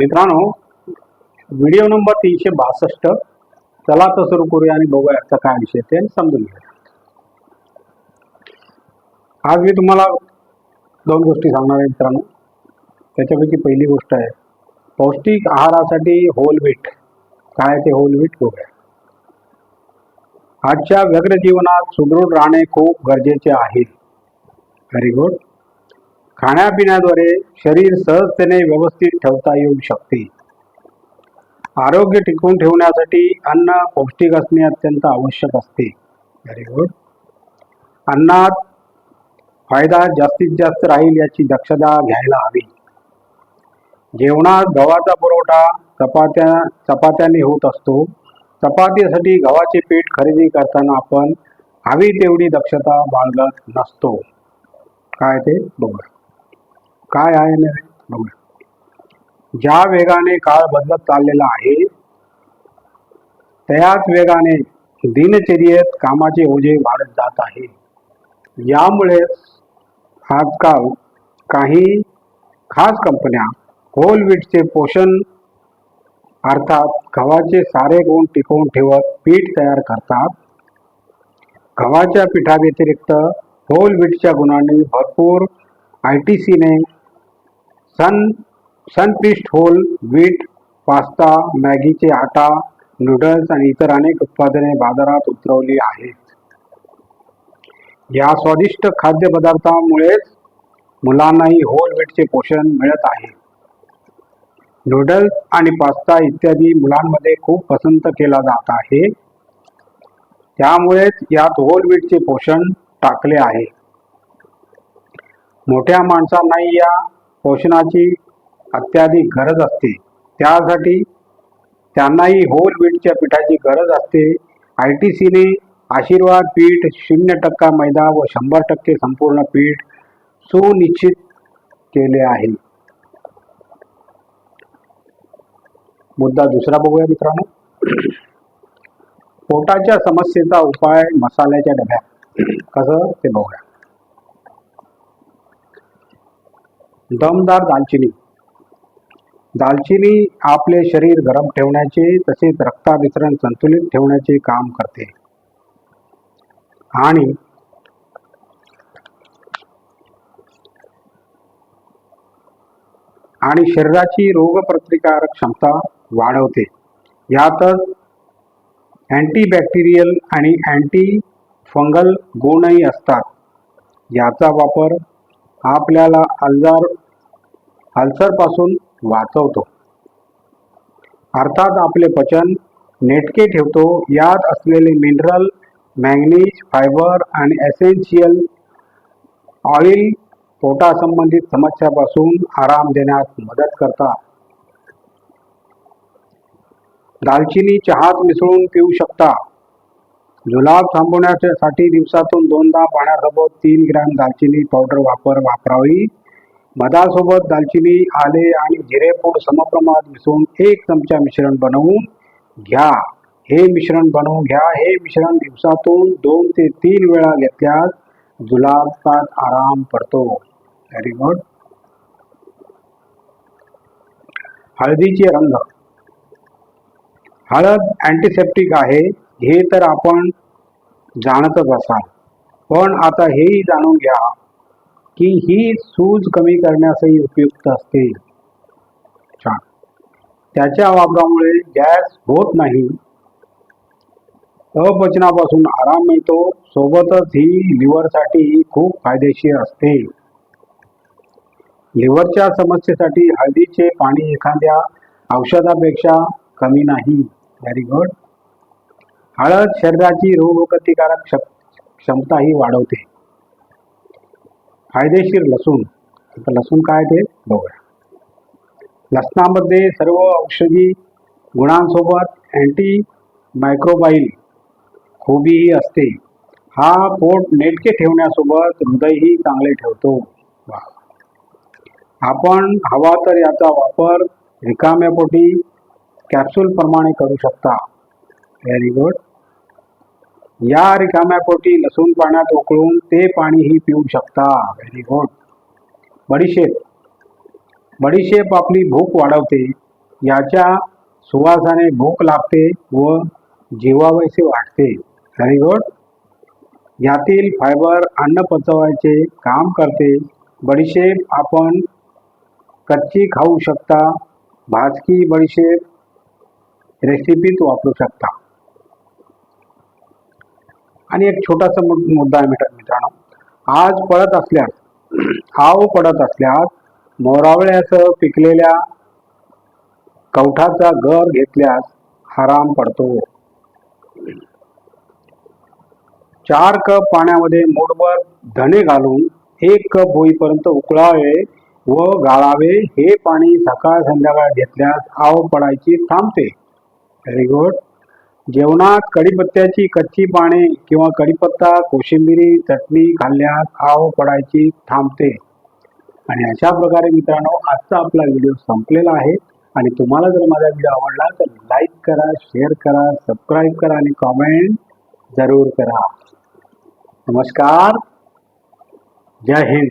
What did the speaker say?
मित्रांनो video number तीनशे बासष्ट. चला तर सुरू करूया आणि बघूया आजचा काय विषय ते समजून घेऊया. आज मी तुम्हाला दोन गोष्टी सांगणार आहे मित्रांनो. त्याच्यापैकी पहिली गोष्ट आहे पौष्टिक आहारासाठी होल व्हीट काय ते होल व्हीट बघूया. आजच्या व्यग्र जीवनात सुदृढ राहणे खूप गरजेचे आहे. व्हेरी गुड खाण्यापिण्याद्वारे शरीर सहजतेने व्यवस्थित ठेवता येऊ शकते. आरोग्य टिकवून ठेवण्यासाठी अन्न पौष्टिक असणे अत्यंत आवश्यक असते. व्हेरी गुड अन्नात फायदा जास्तीत जास्त राहील याची दक्षता घ्यायला हवी. जेवणात गव्हाचा पुरवठा चपात्या चपात्याने होत असतो. चपातीसाठी गव्हाचे पीठ खरेदी करताना आपण हवी तेवढी दक्षता बाळगत नसतो. काय ते? बघा काय आहे नाही बघूया. ज्या वेगाने काळ बदलत चाललेला आहे त्याच वेगाने दिनचर्येत कामाचे ओझे वाढत जात आहे. यामुळे आजकाल काही खास कंपन्या होल व्हीटचे पोषण अर्थात गव्हाचे सारे गुण टिकवून ठेवत पीठ तयार करतात. गव्हाच्या पिठाव्यतिरिक्त होल व्हीटच्या गुणांनी भरपूर आय टी सीने सन सनपिस्ट होल व्हीट पास्ता मॅगीचे आटा नूडल्स आणि इतर अनेक उत्पादने बाजारात उतरवली आहेत. या स्वादिष्ट खाद्यपदार्थामुळेच मुलांनाही होल व्हीटचे पोषण मिळत आहे. नूडल्स आणि पास्ता इत्यादी मुलांमध्ये खूप पसंत केला जात आहे. त्यामुळेच यात होल व्हीटचे पोषण टाकले आहे. मोठ्या माणसांनाही या पोषणाची अत्याधिक गरज असते. त्यासाठी त्यांनाही होल व्हीटच्या पिठाची गरज असते. आय टी सीने आशीर्वाद पीठ शून्य टक्का मैदा व शंभर टक्के संपूर्ण पीठ सुनिश्चित केले आहे. मुद्दा दुसरा बघूया मित्रांनो. पोटाच्या समस्येचा उपाय मसाल्याच्या डब्यात कसं ते बघूया. दमदार दालचिनी. दालचिनी आपले शरीर गरम ठेवण्याचे तसेच रक्ताभिसरण संतुलित ठेवण्याचे काम करते. आणि आणि शरीराची रोगप्रतिकारक क्षमता वाढवते. यातच अँटीबॅक्टेरियल आणि अँटी फंगल गुणही असतात. याचा वापर आपल्याला अल्झर अल्सरपासून वाचवतो. अर्थात आपले पचन नेटके ठेवतो. यात असलेले मिनरल मॅंगनीज फायबर आणि एसेन्शियल ऑइल पोटासंबंधित समस्यापासून आराम देण्यात मदत करतात. दालचिनी चहात मिसळून पिऊ शकता. जुलाब थांबवण्यासाठी दिवसातून दोनदा पाण्यासोबत तीन ग्रॅम दालचिनी पावडर वापर वापरावी. मधासोबत दालचिनी आले आणि जिरेपूड समप्रमाणात मिसळून एक चमचा मिश्रण बनवून घ्या. हे मिश्रण बनवून घ्या. हे मिश्रण दिवसातून दोन ते तीन वेळा घेतल्यास जुलाबात आराम पडतो. व्हेरी गुड हळदीचे रंग. हळद अँटीसेप्टिक आहे. हे तर आपण जाणतच असाल. पण आता हेही जाणून घ्या की ही सूज कमी करण्यासही उपयुक्त असते. छान. त्याच्या वापरामुळे गॅस होत नाही. अपचनापासून आराम मिळतो. सोबतच ही लिव्हरसाठी खूप फायदेशीर असते. लिव्हरच्या समस्येसाठी हळदीचे पाणी एखाद्या औषधापेक्षा कमी नाही. Very good. हळद शरीराची रोगप्रतिकारक क्षम क्षमताही वाढवते. फायदेशीर लसूण. आता लसूण काय ते? बघूया. लसणामध्ये सर्व औषधी गुणांसोबत अँटी मायक्रोबाईल खूबीही असते. हा पोट नेटके ठेवण्यासोबत हृदयही चांगले ठेवतो. आपण हवा तर याचा वापर रिकाम्या पोटी कॅप्सूल प्रमाणे करू शकता. व्हेरी गुड या रिकाम्या पोटी लसूण पाण्यात उकळून ते पाणीही पिऊ शकता. व्हेरी गुड बडीशेप. बडीशेप आपली भूक वाढवते. याच्या सुवासाने भूक लागते व जीवावयाचे वाटते व्हेरी गुड यातील फायबर अन्न पचवायचे काम करते. बडीशेप आपण कच्ची खाऊ शकता. भाजकी बडीशेप रेसिपीत वापरू शकता. आणि एक छोटासा मुद्दा आहे मित्रांनो. आज पडत असल्यास आव पडत असल्यास मोरावळ्यासह पिकलेल्या कवठाचा गर घेतल्यास आराम पडतो. चार कप पाण्यामध्ये मूठभर धणे घालून एक कप होईपर्यंत उकळावे व गाळावे. हे पाणी सकाळ संध्याकाळ घेतल्यास आव पडायची थांबते. व्हेरी गुड जेवणात कढीपत्त्याची कच्ची पाने किंवा कढीपत्ता कोशिंबिरी चटणी खाल्ल्यास आव पडायची थांबते. आणि अशा प्रकारे मित्रांनो आजचा आपला व्हिडिओ संपलेला आहे. आणि तुम्हाला जर माझा व्हिडिओ आवडला तर लाईक करा शेअर करा सबस्क्राईब करा आणि कॉमेंट जरूर करा. नमस्कार. जय हिंद.